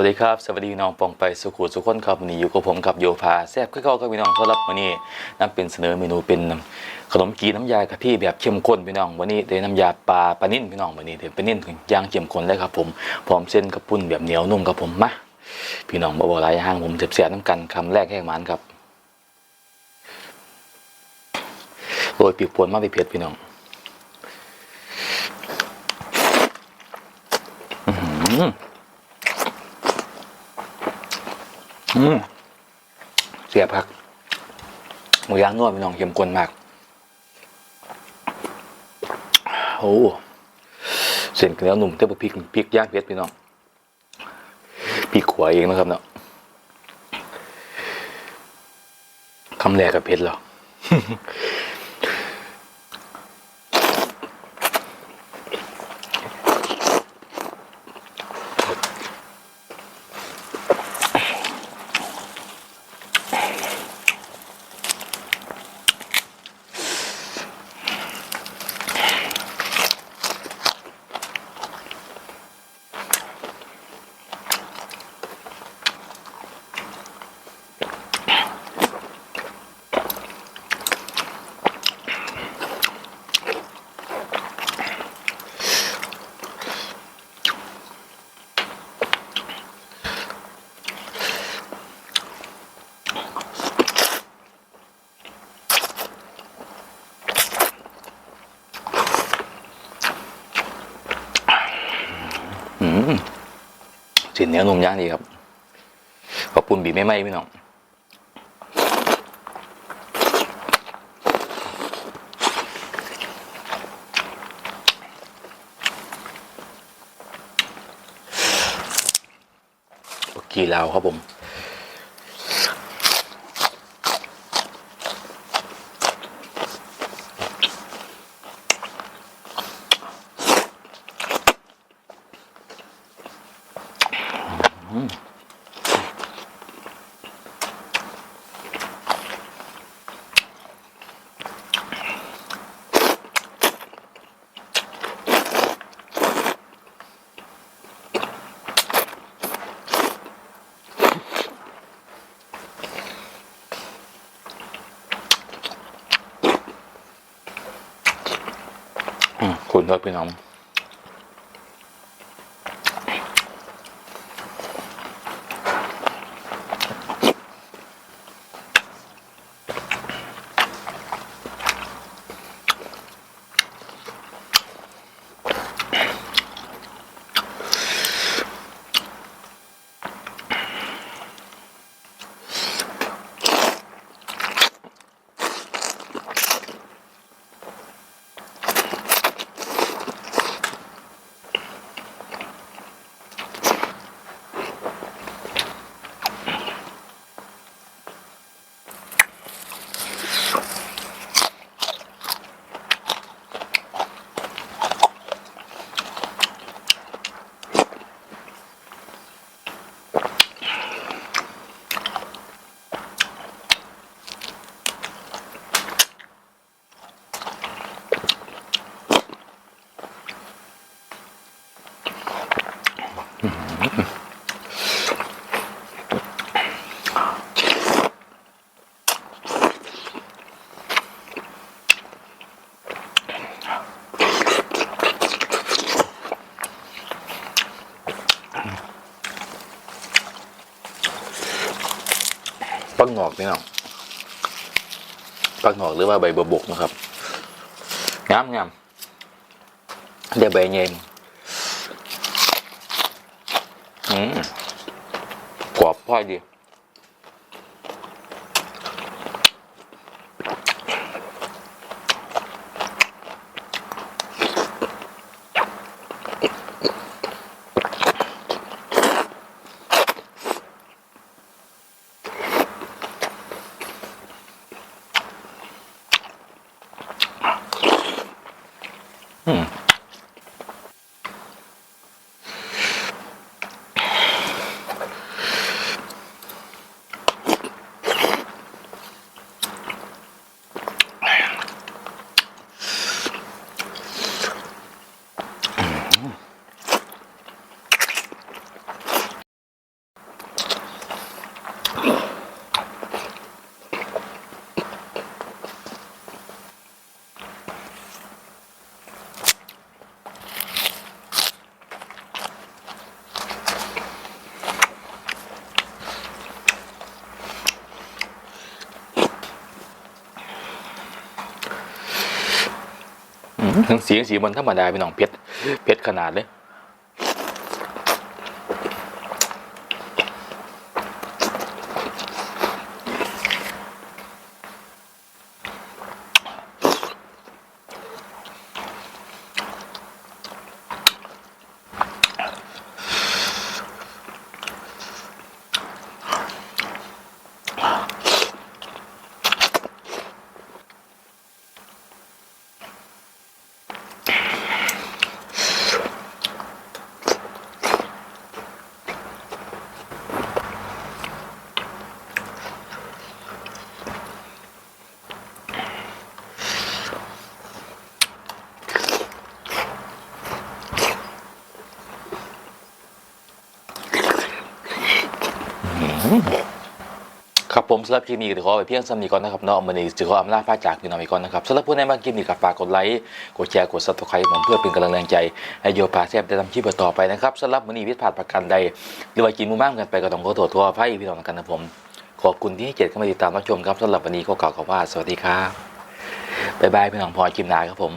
วัสดีครับ สวัสดีน้องปองไปสุขุสุขคนครับวันนี้อยู่กับผมกับโยภาแซ่บขึ้นเข้ากับพี่น้องสำหรับวันนี้นำเป็นเสนอเมนูเป็นขนมจีนน้ำยากะทิแบบเข้มข้นพี่น้องวันนี้ได้น้ำยาปลาปลานิ่นพี่น้องวันนี้เดี๋ยวปลานิ่นย่างเข้มข้นเลยครับผมพร้อมเส้นกระปุ้นแบบเหนียวนุ่มครับผมมาพี่น้องบ่บ่หลายห้างผมเสียบน้ำกันคำแรกแห้งหมันครับโรยปีกปวนมาไปเผ็ดพี่น้องอื อืมเสียบครับหมูย่างนวดพี่น้องเข้มข้นมากโอ้เส้นแล้วหนุ่มเท่าพริกพริกย่างเพชรพี่น้องพริกขวาเองนะครับเนาะคำแรกกับเพชรเหรอม สินเนื้อนุ่มย่างดีครับขอบคุณบีไม่ไหม้พี่น้องกี่ลาวครับผม คุณครับพี่น้อง งอกนี่น้องปักหงอกหรือว่าใบบัวบกนะครับงามงามเดี๋ยวใบเย็นอืมกรอบพอดี ทั้งเสียงสีมันธรรมดาไปหน้องเพ็ดเพ็ดขนาดเลย ครับผมสำหรับคลิปนี้ก็ขอไปเพียงสำนีก่อนนะครับเนาะมันนี้จะขออำลาพาจากพี่น้องไปก่อนนะครับสำหรับผู้ใดมาคลิปนี้ก็ฝากกดไลค์กดแชร์กดซับสไครต์ผมเพื่อเป็นกำลังแรงใจให้โยพาแซบได้ทำคลิปต่อไปนะครับสำหรับมันนี้วิทย์ผ่านประกันใดหรือว่ากินมูม่ามกันไปก็ต้องขอโทษทั่วไพ่พี่น้องกันนะผม ขอบคุณที่ให้เกียรติเข้ามาติดตามรับชมครับสำหรับวันนี้ก็กล่าวคำว่าสวัสดีครับบ๊ายบายพี่น้องพอคลิปหน้าครับผม